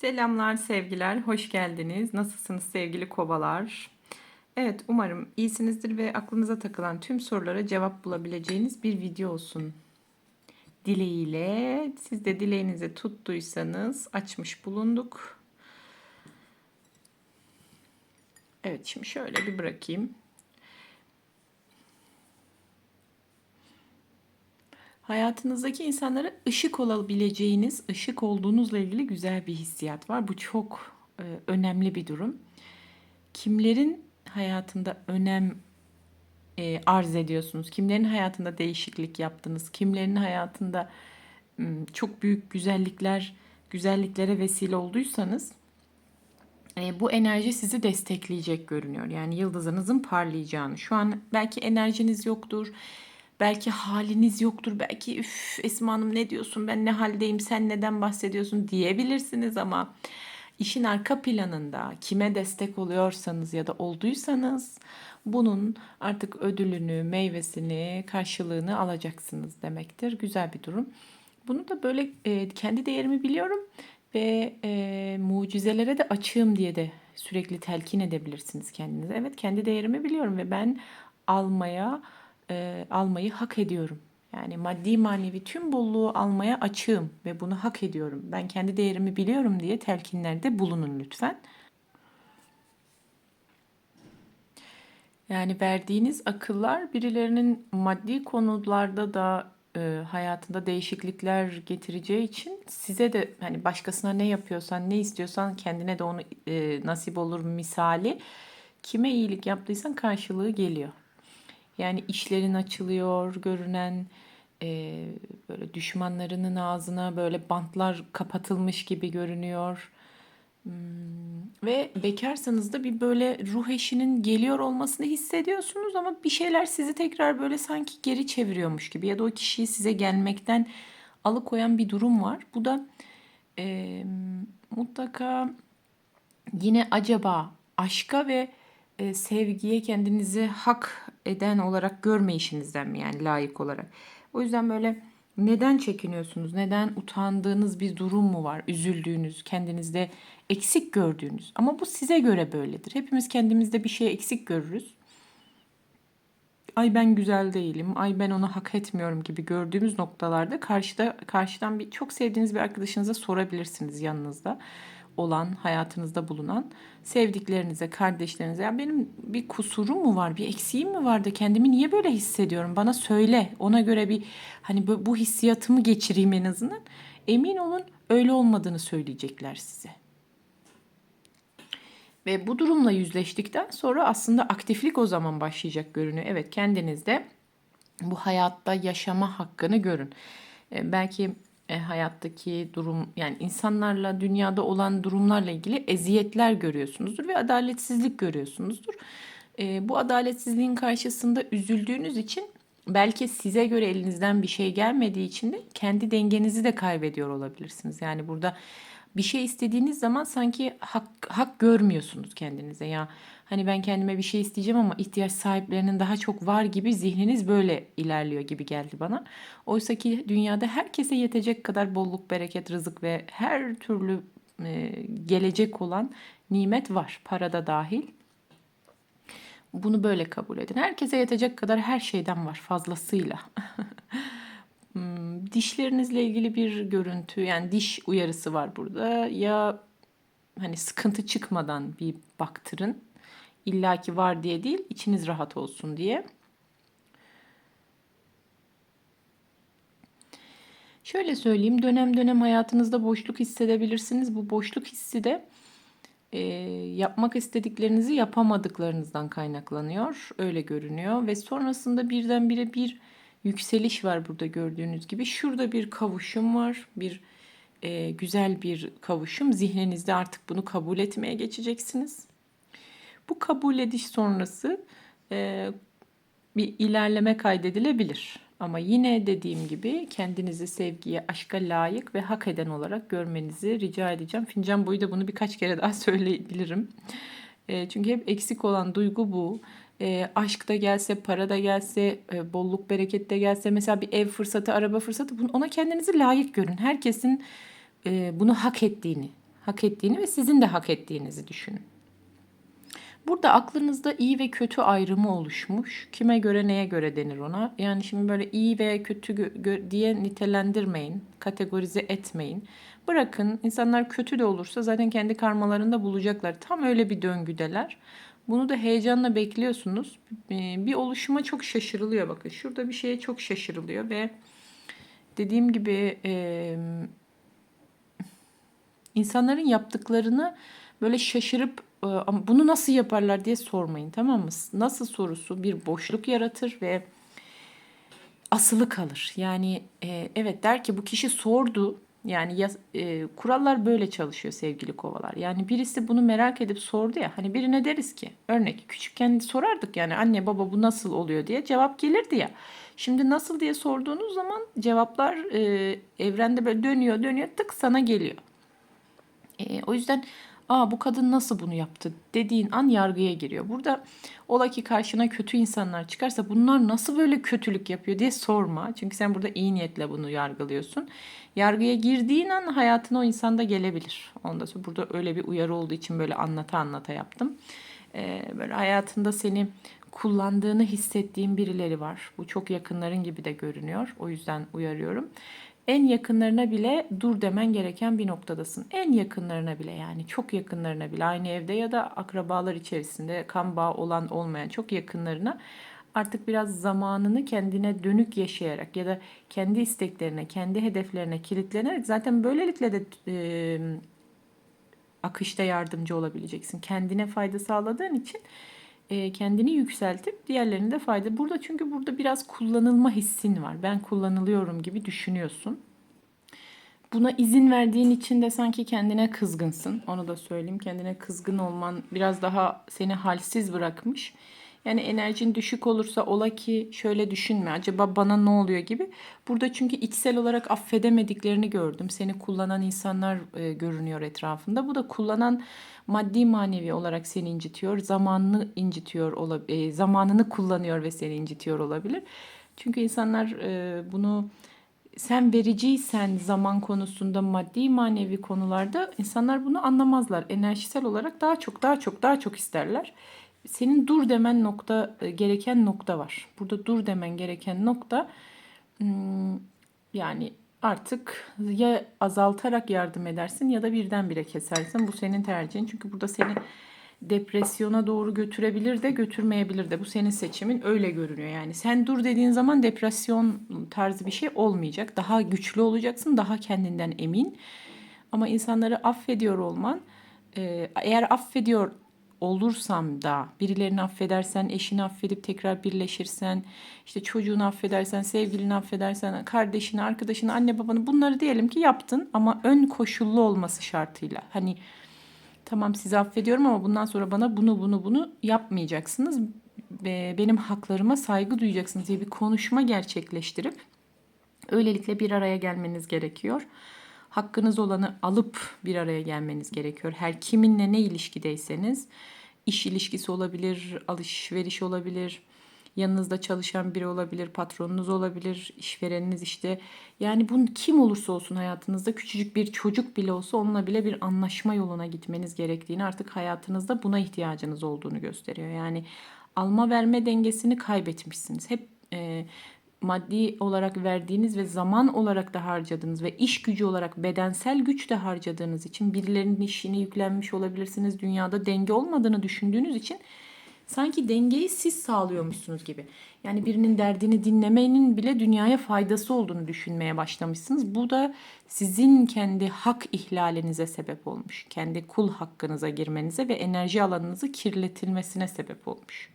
Selamlar, sevgiler, hoş geldiniz. Nasılsınız sevgili kovalar? Evet, umarım iyisinizdir ve aklınıza takılan tüm sorulara cevap bulabileceğiniz bir video olsun. Dileğiyle, siz de dileğinizi tuttuysanız açmış bulunduk. Evet, şimdi şöyle bir bırakayım. Hayatınızdaki insanlara ışık olabileceğiniz, ışık olduğunuzla ilgili güzel bir hissiyat var. Bu çok e, önemli bir durum. Kimlerin hayatında önem e, arz ediyorsunuz? Kimlerin hayatında değişiklik yaptınız? Kimlerin hayatında çok büyük güzellikler, güzelliklere vesile olduysanız e, bu enerji sizi destekleyecek görünüyor. Yani yıldızınızın parlayacağını. Şu an belki enerjiniz yoktur. Belki haliniz yoktur. Belki üf Esma Hanım ne diyorsun ben ne haldeyim sen neden bahsediyorsun diyebilirsiniz ama işin arka planında kime destek oluyorsanız ya da olduysanız bunun artık ödülünü, meyvesini, karşılığını alacaksınız demektir. Güzel bir durum. Bunu da böyle e, kendi değerimi biliyorum ve e, mucizelere de açığım diye de sürekli telkin edebilirsiniz kendinize. Evet kendi değerimi biliyorum ve ben almaya e, almayı hak ediyorum. Yani maddi manevi tüm bolluğu almaya açığım ve bunu hak ediyorum. Ben kendi değerimi biliyorum diye telkinlerde bulunun lütfen. Yani verdiğiniz akıllar birilerinin maddi konularda da e, hayatında değişiklikler getireceği için size de hani başkasına ne yapıyorsan ne istiyorsan kendine de onu e, nasip olur misali kime iyilik yaptıysan karşılığı geliyor. Yani işlerin açılıyor, görünen e, böyle düşmanlarının ağzına böyle bantlar kapatılmış gibi görünüyor. Hmm, ve bekarsanız da bir böyle ruh eşinin geliyor olmasını hissediyorsunuz ama bir şeyler sizi tekrar böyle sanki geri çeviriyormuş gibi ya da o kişiyi size gelmekten alıkoyan bir durum var. Bu da e, mutlaka yine acaba aşka ve e, sevgiye kendinizi hak eden olarak görmeyişinizden mi yani layık olarak. O yüzden böyle neden çekiniyorsunuz? Neden utandığınız bir durum mu var? Üzüldüğünüz, kendinizde eksik gördüğünüz. Ama bu size göre böyledir. Hepimiz kendimizde bir şey eksik görürüz. Ay ben güzel değilim, ay ben onu hak etmiyorum gibi gördüğümüz noktalarda karşıda karşıdan bir çok sevdiğiniz bir arkadaşınıza sorabilirsiniz yanınızda olan, hayatınızda bulunan sevdiklerinize, kardeşlerinize ya benim bir kusurum mu var, bir eksiğim mi vardı? Kendimi niye böyle hissediyorum? Bana söyle. Ona göre bir hani bu, bu hissiyatımı geçireyim en azından. Emin olun öyle olmadığını söyleyecekler size. Ve bu durumla yüzleştikten sonra aslında aktiflik o zaman başlayacak görünüyor. Evet kendinizde bu hayatta yaşama hakkını görün. Ee, belki e, hayattaki durum yani insanlarla dünyada olan durumlarla ilgili eziyetler görüyorsunuzdur ve adaletsizlik görüyorsunuzdur. E, bu adaletsizliğin karşısında üzüldüğünüz için belki size göre elinizden bir şey gelmediği için de kendi dengenizi de kaybediyor olabilirsiniz. Yani burada bir şey istediğiniz zaman sanki hak, hak görmüyorsunuz kendinize. Ya hani ben kendime bir şey isteyeceğim ama ihtiyaç sahiplerinin daha çok var gibi zihniniz böyle ilerliyor gibi geldi bana. Oysa ki dünyada herkese yetecek kadar bolluk, bereket, rızık ve her türlü e, gelecek olan nimet var. Parada dahil. Bunu böyle kabul edin. Herkese yetecek kadar her şeyden var fazlasıyla. Dişlerinizle ilgili bir görüntü yani diş uyarısı var burada. Ya hani sıkıntı çıkmadan bir baktırın. İlla ki var diye değil, içiniz rahat olsun diye. Şöyle söyleyeyim, dönem dönem hayatınızda boşluk hissedebilirsiniz. Bu boşluk hissi de e, yapmak istediklerinizi yapamadıklarınızdan kaynaklanıyor. Öyle görünüyor ve sonrasında birdenbire bir yükseliş var burada gördüğünüz gibi. Şurada bir kavuşum var. Bir e, güzel bir kavuşum. Zihninizde artık bunu kabul etmeye geçeceksiniz. Bu kabul ediş sonrası e, bir ilerleme kaydedilebilir. Ama yine dediğim gibi kendinizi sevgiye, aşka layık ve hak eden olarak görmenizi rica edeceğim. Fincan boyu da bunu birkaç kere daha söyleyebilirim. E, çünkü hep eksik olan duygu bu e, aşk da gelse, para da gelse, e, bolluk bereket de gelse mesela bir ev fırsatı, araba fırsatı ona kendinizi layık görün. Herkesin e, bunu hak ettiğini, hak ettiğini ve sizin de hak ettiğinizi düşünün. Burada aklınızda iyi ve kötü ayrımı oluşmuş. Kime göre neye göre denir ona? Yani şimdi böyle iyi veya kötü diye nitelendirmeyin, kategorize etmeyin. Bırakın insanlar kötü de olursa zaten kendi karmalarında bulacaklar. Tam öyle bir döngüdeler. Bunu da heyecanla bekliyorsunuz. Ee, Bir oluşuma çok şaşırılıyor bakın. Şurada bir şeye çok şaşırılıyor ve dediğim gibi insanların yaptıklarını böyle şaşırıp e, bunu nasıl yaparlar diye sormayın tamam mı? Nasıl sorusu bir boşluk yaratır ve asılı kalır. Yani e, evet der ki bu kişi sordu. Yani yas- e, kurallar böyle çalışıyor sevgili kovalar. Yani birisi bunu merak edip sordu ya. Hani birine deriz ki örnek küçükken sorardık yani anne baba bu nasıl oluyor diye cevap gelirdi ya. Şimdi nasıl diye sorduğunuz zaman cevaplar e, evrende böyle dönüyor dönüyor tık sana geliyor. E, o yüzden aa bu kadın nasıl bunu yaptı dediğin an yargıya giriyor. Burada ola ki karşına kötü insanlar çıkarsa bunlar nasıl böyle kötülük yapıyor diye sorma. Çünkü sen burada iyi niyetle bunu yargılıyorsun. Yargıya girdiğin an hayatına o insan da gelebilir. Ondan sonra burada öyle bir uyarı olduğu için böyle anlata anlata yaptım. E, böyle hayatında seni kullandığını hissettiğin birileri var. Bu çok yakınların gibi de görünüyor. O yüzden uyarıyorum en yakınlarına bile dur demen gereken bir noktadasın. En yakınlarına bile yani çok yakınlarına bile aynı evde ya da akrabalar içerisinde kan bağı olan olmayan çok yakınlarına artık biraz zamanını kendine dönük yaşayarak ya da kendi isteklerine, kendi hedeflerine kilitlenerek zaten böylelikle de e, akışta yardımcı olabileceksin. Kendine fayda sağladığın için e, kendini yükseltip diğerlerine de fayda. Burada çünkü burada biraz kullanılma hissin var. Ben kullanılıyorum gibi düşünüyorsun. Buna izin verdiğin için de sanki kendine kızgınsın. Onu da söyleyeyim. Kendine kızgın olman biraz daha seni halsiz bırakmış. Yani enerjin düşük olursa ola ki şöyle düşünme. Acaba bana ne oluyor gibi. Burada çünkü içsel olarak affedemediklerini gördüm. Seni kullanan insanlar e, görünüyor etrafında. Bu da kullanan maddi manevi olarak seni incitiyor. Zamanını incitiyor olabilir. E, zamanını kullanıyor ve seni incitiyor olabilir. Çünkü insanlar e, bunu sen vericiysen zaman konusunda maddi manevi konularda insanlar bunu anlamazlar. Enerjisel olarak daha çok daha çok daha çok isterler. Senin dur demen nokta e, gereken nokta var. Burada dur demen gereken nokta hmm, yani artık ya azaltarak yardım edersin ya da birdenbire kesersin. Bu senin tercihin. Çünkü burada seni depresyona doğru götürebilir de götürmeyebilir de. Bu senin seçimin öyle görünüyor. Yani sen dur dediğin zaman depresyon tarzı bir şey olmayacak. Daha güçlü olacaksın, daha kendinden emin. Ama insanları affediyor olman, e, eğer affediyor olursam da birilerini affedersen, eşini affedip tekrar birleşirsen, işte çocuğunu affedersen, sevgilini affedersen, kardeşini, arkadaşını, anne babanı bunları diyelim ki yaptın ama ön koşullu olması şartıyla. Hani tamam sizi affediyorum ama bundan sonra bana bunu bunu bunu yapmayacaksınız ve benim haklarıma saygı duyacaksınız diye bir konuşma gerçekleştirip öylelikle bir araya gelmeniz gerekiyor. Hakkınız olanı alıp bir araya gelmeniz gerekiyor. Her kiminle ne ilişkideyseniz iş ilişkisi olabilir, alışveriş olabilir, yanınızda çalışan biri olabilir, patronunuz olabilir, işvereniniz işte. Yani bunun kim olursa olsun hayatınızda küçücük bir çocuk bile olsa onunla bile bir anlaşma yoluna gitmeniz gerektiğini artık hayatınızda buna ihtiyacınız olduğunu gösteriyor. Yani alma verme dengesini kaybetmişsiniz. Hep e, maddi olarak verdiğiniz ve zaman olarak da harcadığınız ve iş gücü olarak bedensel güç de harcadığınız için birilerinin işine yüklenmiş olabilirsiniz. Dünyada denge olmadığını düşündüğünüz için sanki dengeyi siz sağlıyormuşsunuz gibi. Yani birinin derdini dinlemenin bile dünyaya faydası olduğunu düşünmeye başlamışsınız. Bu da sizin kendi hak ihlalinize sebep olmuş. Kendi kul hakkınıza girmenize ve enerji alanınızı kirletilmesine sebep olmuş.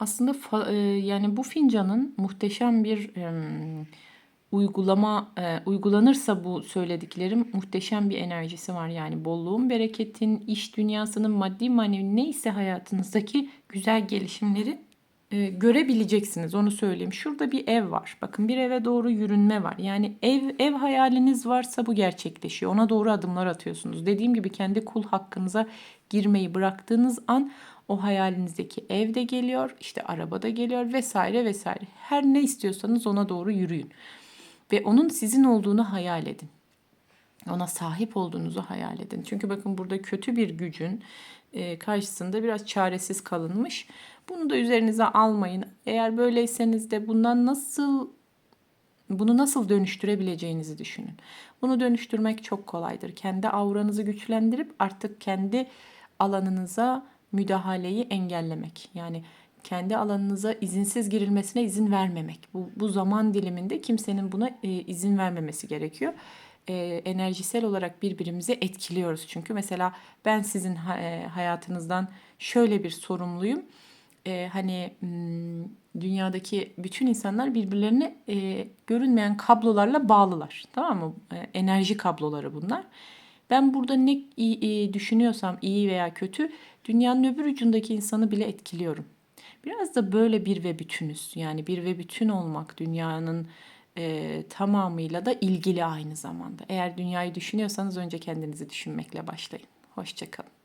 Aslında fa- e, yani bu fincanın muhteşem bir e, uygulama e, uygulanırsa bu söylediklerim muhteşem bir enerjisi var. Yani bolluğun, bereketin, iş dünyasının maddi manevi neyse hayatınızdaki güzel gelişimleri e, görebileceksiniz. Onu söyleyeyim. Şurada bir ev var. Bakın bir eve doğru yürünme var. Yani ev ev hayaliniz varsa bu gerçekleşiyor. Ona doğru adımlar atıyorsunuz. Dediğim gibi kendi kul hakkınıza girmeyi bıraktığınız an o hayalinizdeki ev de geliyor, işte araba da geliyor vesaire vesaire. Her ne istiyorsanız ona doğru yürüyün. Ve onun sizin olduğunu hayal edin. ona sahip olduğunuzu hayal edin. Çünkü bakın burada kötü bir gücün e, karşısında biraz çaresiz kalınmış. Bunu da üzerinize almayın. Eğer böyleyseniz de bundan nasıl bunu nasıl dönüştürebileceğinizi düşünün. Bunu dönüştürmek çok kolaydır. Kendi auranızı güçlendirip artık kendi alanınıza müdahaleyi engellemek. Yani kendi alanınıza izinsiz girilmesine izin vermemek. Bu, bu zaman diliminde kimsenin buna e, izin vermemesi gerekiyor. E, enerjisel olarak birbirimizi etkiliyoruz çünkü. Mesela ben sizin e, hayatınızdan şöyle bir sorumluyum. E, hani hmm, dünyadaki bütün insanlar birbirlerine e, görünmeyen kablolarla bağlılar. Tamam mı? E, enerji kabloları bunlar. Ben burada ne düşünüyorsam iyi veya kötü dünyanın öbür ucundaki insanı bile etkiliyorum. Biraz da böyle bir ve bütünüz. Yani bir ve bütün olmak dünyanın e, tamamıyla da ilgili aynı zamanda. Eğer dünyayı düşünüyorsanız önce kendinizi düşünmekle başlayın. Hoşçakalın.